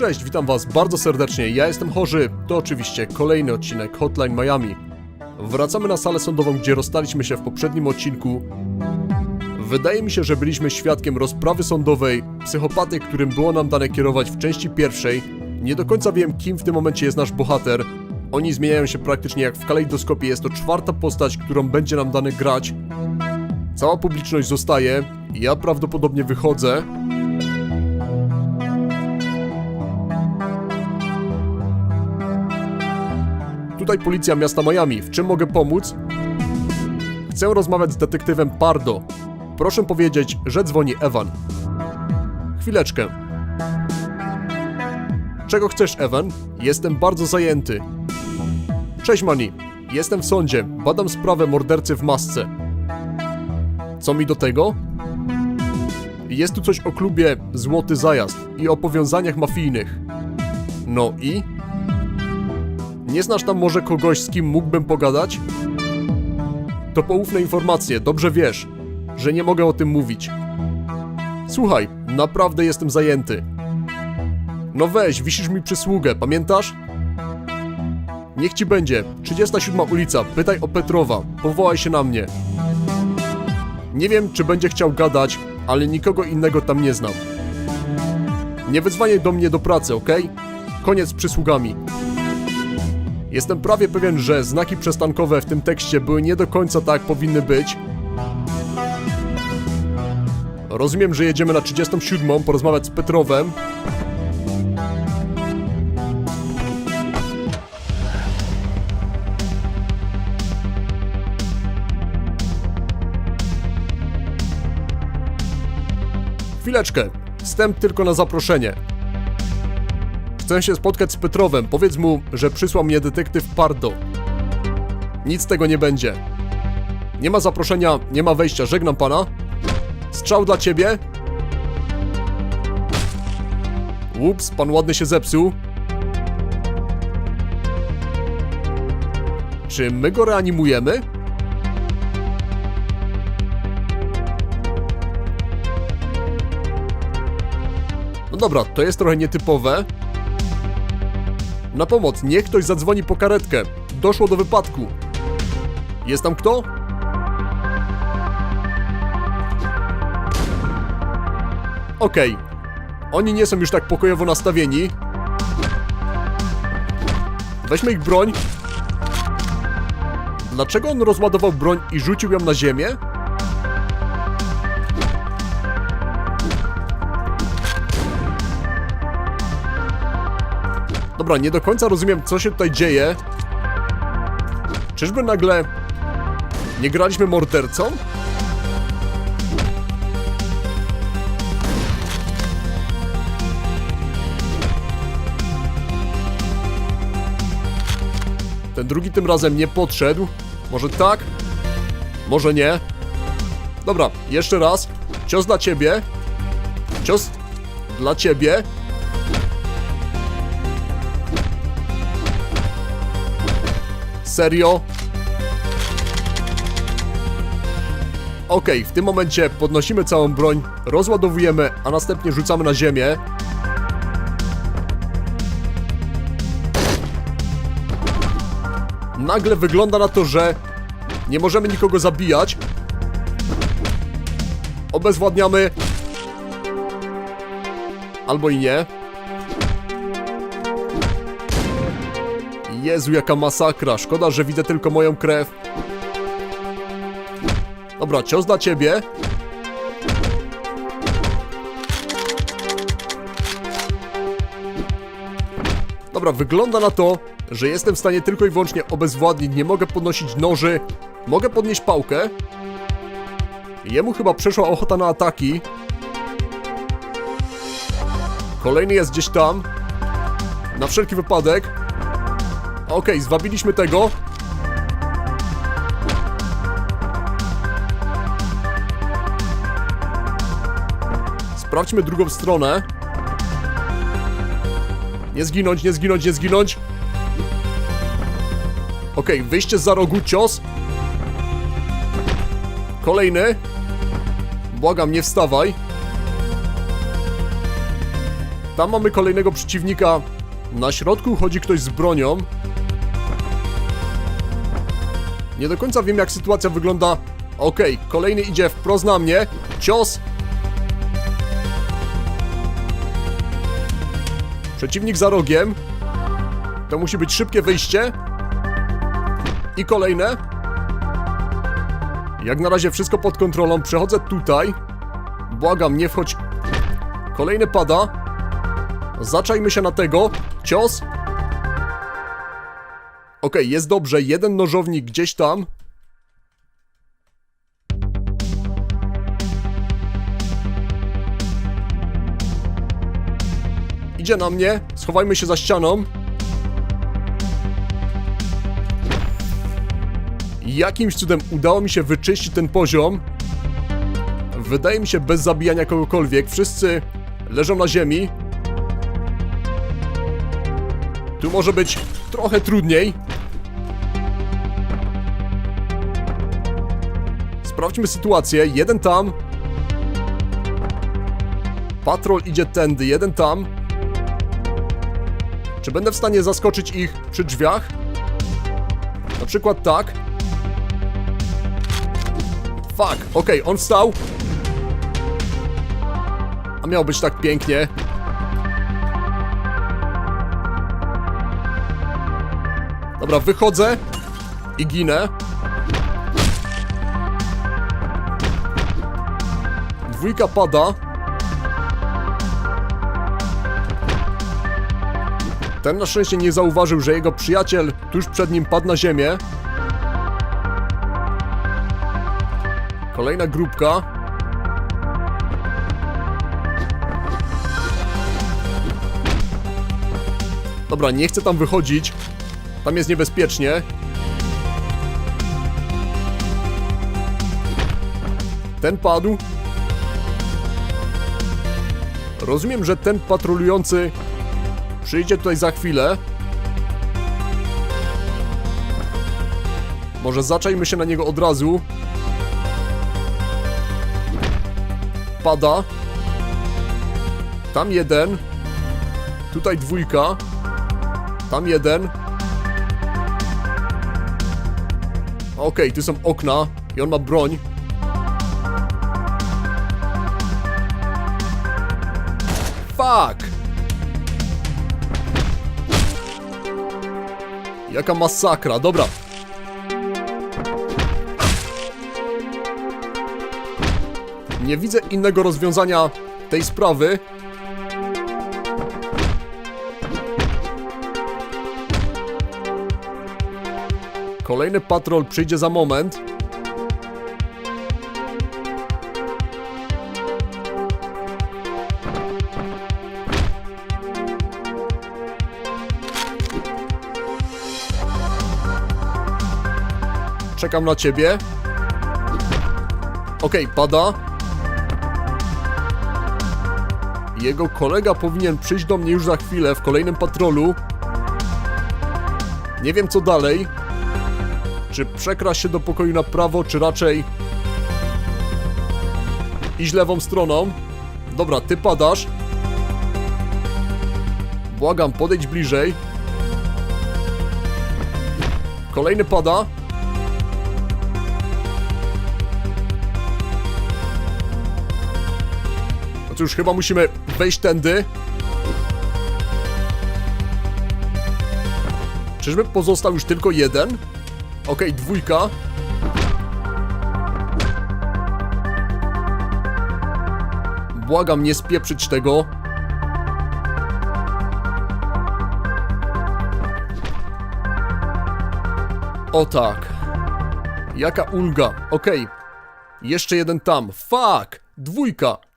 Cześć, witam was bardzo serdecznie. Ja jestem chorzy. To oczywiście kolejny odcinek Hotline Miami. Wracamy na salę sądową, gdzie rozstaliśmy się w poprzednim odcinku. Wydaje mi się, że byliśmy świadkiem rozprawy sądowej psychopaty, którym było nam dane kierować w części pierwszej. Nie do końca wiem, kim w tym momencie jest nasz bohater. Oni zmieniają się praktycznie jak w kalejdoskopie. Jest to czwarta postać, którą będzie nam dane grać. Cała publiczność zostaje. Ja prawdopodobnie wychodzę. Tutaj policja miasta Miami. W czym mogę pomóc? Chcę rozmawiać z detektywem Pardo. Proszę powiedzieć, że dzwoni Evan. Chwileczkę. Czego chcesz, Evan? Jestem bardzo zajęty. Cześć, Mani. Jestem w sądzie. Badam sprawę mordercy w masce. Co mi do tego? Jest tu coś o klubie Złoty Zajazd i o powiązaniach mafijnych. No i? Nie znasz tam może kogoś, z kim mógłbym pogadać? To poufne informacje, dobrze wiesz, że nie mogę o tym mówić. Słuchaj, naprawdę jestem zajęty. No weź, wisisz mi przysługę, pamiętasz? Niech ci będzie. 37 ulica, pytaj o Petrowa, powołaj się na mnie. Nie wiem, czy będzie chciał gadać, ale nikogo innego tam nie znam. Nie wyzwaniaj do mnie do pracy, ok? Koniec z przysługami. Jestem prawie pewien, że znaki przestankowe w tym tekście były nie do końca tak, powinny być. Rozumiem, że jedziemy na 37, porozmawiać z Petrowem. Chwileczkę, wstęp tylko na zaproszenie. Chcę się spotkać z Petrowem. Powiedz mu, że przysłał mnie detektyw Pardo. Nic z tego nie będzie. Nie ma zaproszenia, nie ma wejścia. Żegnam pana. Strzał dla ciebie. Ups, pan ładny się zepsuł. Czy my go reanimujemy? No dobra, to jest trochę nietypowe. Na pomoc, niech ktoś zadzwoni po karetkę. Doszło do wypadku. Jest tam kto? Okej. Oni nie są już tak pokojowo nastawieni. Weźmy ich broń. Dlaczego on rozładował broń i rzucił ją na ziemię? Dobra, nie do końca rozumiem, co się tutaj dzieje. Czyżby nagle nie graliśmy mordercą? Ten drugi tym razem nie podszedł. Może tak? Może nie. Dobra, jeszcze raz. Cios dla ciebie. Cios dla ciebie. Serio? Okej, w tym momencie podnosimy całą broń, rozładowujemy, a następnie rzucamy na ziemię. Nagle wygląda na to, że nie możemy nikogo zabijać. Obezwładniamy. Albo i nie. Jezu, jaka masakra. Szkoda, że widzę tylko moją krew. Dobra, cios dla ciebie. Dobra, wygląda na to, że jestem w stanie tylko i wyłącznie obezwładnić. Nie mogę podnosić noży. Mogę podnieść pałkę. Jemu chyba przeszła ochota na ataki. Kolejny jest gdzieś tam. Na wszelki wypadek. Okej, zwabiliśmy tego. Sprawdźmy drugą stronę. Nie zginąć, nie zginąć, nie zginąć. Okej, wyjście za rogu, cios. Kolejny. Błagam, nie wstawaj. Tam mamy kolejnego przeciwnika. Na środku chodzi ktoś z bronią. Nie do końca wiem, jak sytuacja wygląda. Okej, kolejny idzie wprost na mnie. Cios. Przeciwnik za rogiem. To musi być szybkie wyjście. I kolejne. Jak na razie wszystko pod kontrolą. Przechodzę tutaj. Błagam, nie wchodź. Kolejny pada. Zaczajmy się na tego. Cios. Okej, jest dobrze. Jeden nożownik gdzieś tam. Idzie na mnie. Schowajmy się za ścianą. Jakimś cudem udało mi się wyczyścić ten poziom. Wydaje mi się bez zabijania kogokolwiek. Wszyscy leżą na ziemi. Tu może być trochę trudniej. Sprawdźmy sytuację. Jeden tam. Patrol idzie tędy, jeden tam. Czy będę w stanie zaskoczyć ich przy drzwiach? Na przykład tak. Fuck, okej, on wstał. A miało być tak pięknie. Dobra, wychodzę i ginę. Dwójka pada. Ten na szczęście nie zauważył, że jego przyjaciel tuż przed nim padł na ziemię. Kolejna grupka. Dobra, nie chcę tam wychodzić. Tam jest niebezpiecznie. Ten padł. Rozumiem, że ten patrolujący przyjdzie tutaj za chwilę. Może zaczajmy się na niego od razu. Pada. Tam jeden. Tutaj dwójka. Tam jeden. Okej, tu są okna i on ma broń. Fuck! Jaka masakra, dobra. Nie widzę innego rozwiązania tej sprawy. Kolejny patrol przyjdzie za moment. Czekam na ciebie. Okej, pada. Jego kolega powinien przyjść do mnie już za chwilę w kolejnym patrolu. Nie wiem co dalej. Czy przekraść się do pokoju na prawo, czy raczej iść lewą stroną? Dobra, ty padasz. Błagam, podejdź bliżej. Kolejny pada. No cóż, chyba musimy wejść tędy. Czyżby pozostał już tylko jeden? Okej, dwójka. Błagam, nie spieprzyć tego. O tak. Jaka ulga. Okej. Jeszcze jeden tam. Fuck! Dwójka.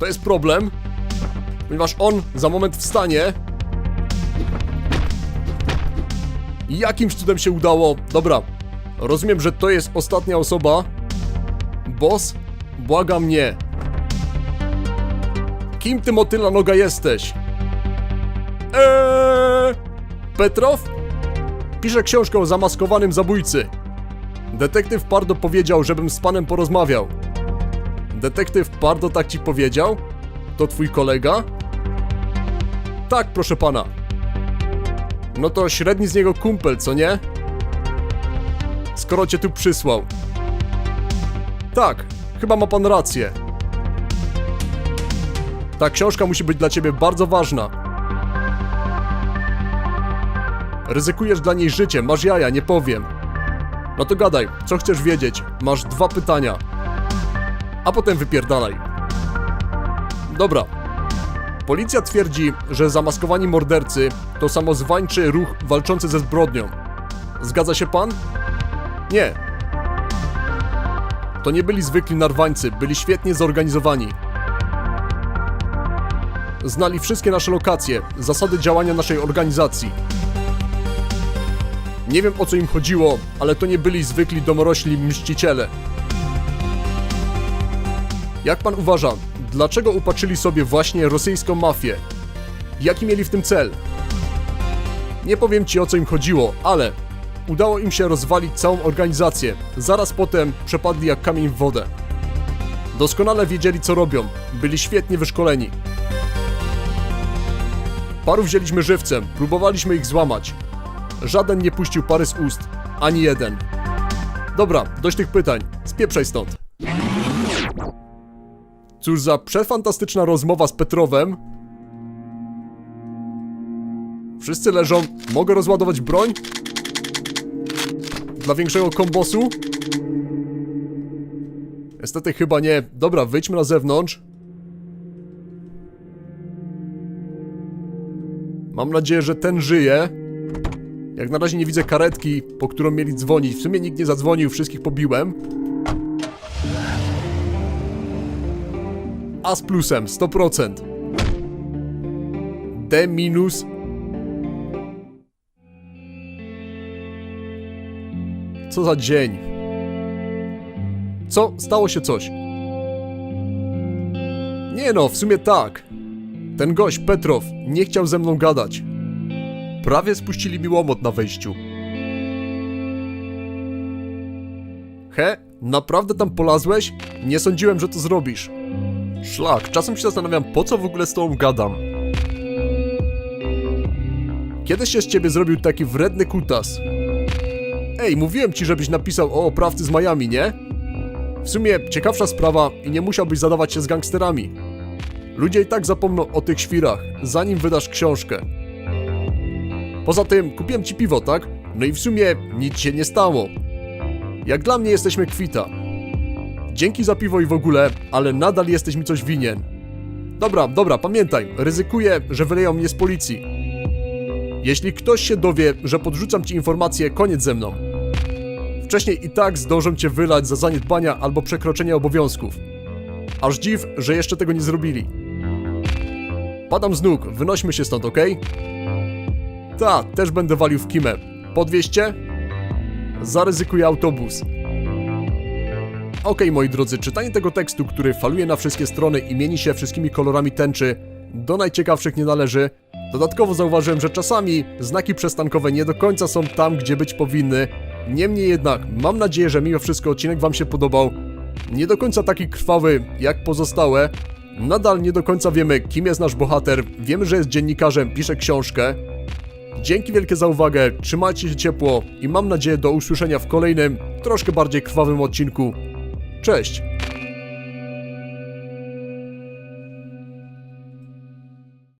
To jest problem, ponieważ on za moment wstanie. Jakimś cudem się udało. Dobra, rozumiem, że to jest ostatnia osoba. Boss, błagam mnie. Kim ty motyla noga jesteś? Eee, Petrow? Piszę książkę o zamaskowanym zabójcy. Detektyw Pardo powiedział, żebym z panem porozmawiał. Detektyw Pardo tak ci powiedział? To twój kolega? Tak, proszę pana. No to średni z niego kumpel, co nie? Skoro cię tu przysłał. Tak, chyba ma pan rację. Ta książka musi być dla ciebie bardzo ważna. Ryzykujesz dla niej życie, masz jaja, nie powiem. No to gadaj, co chcesz wiedzieć? Masz dwa pytania. A potem wypierdalaj. Dobra. Policja twierdzi, że zamaskowani mordercy to samozwańczy ruch walczący ze zbrodnią. Zgadza się pan? Nie. To nie byli zwykli narwańcy, byli świetnie zorganizowani. Znali wszystkie nasze lokacje, zasady działania naszej organizacji. Nie wiem o co im chodziło, ale to nie byli zwykli domorośli mściciele. Jak pan uważa, dlaczego upatrzyli sobie właśnie rosyjską mafię? Jaki mieli w tym cel? Nie powiem ci o co im chodziło, ale udało im się rozwalić całą organizację. Zaraz potem przepadli jak kamień w wodę. Doskonale wiedzieli co robią, byli świetnie wyszkoleni. Paru wzięliśmy żywcem, próbowaliśmy ich złamać. Żaden nie puścił pary z ust, ani jeden. Dobra, dość tych pytań, spieprzaj stąd. Cóż za przefantastyczna rozmowa z Petrowem. Wszyscy leżą, mogę rozładować broń? Dla większego kombosu? Niestety chyba nie. Dobra, wyjdźmy na zewnątrz. Mam nadzieję, że ten żyje. Jak na razie nie widzę karetki, po którą mieli dzwonić. W sumie nikt nie zadzwonił, wszystkich pobiłem. A z plusem, 100%. D minus. Co za dzień. Co? Stało się coś. Nie no, w sumie tak. Ten gość, Petrow, nie chciał ze mną gadać. Prawie spuścili mi łomot na wejściu. He, naprawdę tam polazłeś? Nie sądziłem, że to zrobisz. Szlak, czasem się zastanawiam, po co w ogóle z tobą gadam. Kiedy się z ciebie zrobił taki wredny kutas? Ej, mówiłem ci, żebyś napisał o oprawcy z Miami, nie? W sumie ciekawsza sprawa i nie musiałbyś zadawać się z gangsterami. Ludzie i tak zapomną o tych świrach, zanim wydasz książkę. Poza tym, kupiłem ci piwo, tak? No i w sumie nic się nie stało. Jak dla mnie jesteśmy kwita. Dzięki za piwo i w ogóle, ale nadal jesteś mi coś winien. Dobra, dobra, pamiętaj, ryzykuję, że wyleją mnie z policji. Jeśli ktoś się dowie, że podrzucam ci informację, koniec ze mną. Wcześniej i tak zdążę cię wylać za zaniedbania albo przekroczenie obowiązków. Aż dziw, że jeszcze tego nie zrobili. Padam z nóg, wynośmy się stąd, okej? Ta, też będę walił w kimę. Podwieźcie? Zaryzykuję autobus. Okej, moi drodzy, czytanie tego tekstu, który faluje na wszystkie strony i mieni się wszystkimi kolorami tęczy, do najciekawszych nie należy. Dodatkowo zauważyłem, że czasami znaki przestankowe nie do końca są tam, gdzie być powinny. Niemniej jednak, mam nadzieję, że mimo wszystko odcinek Wam się podobał. Nie do końca taki krwawy jak pozostałe. Nadal nie do końca wiemy, kim jest nasz bohater. Wiemy, że jest dziennikarzem, pisze książkę. Dzięki wielkie za uwagę, trzymajcie się ciepło i mam nadzieję do usłyszenia w kolejnym, troszkę bardziej krwawym odcinku. Cześć!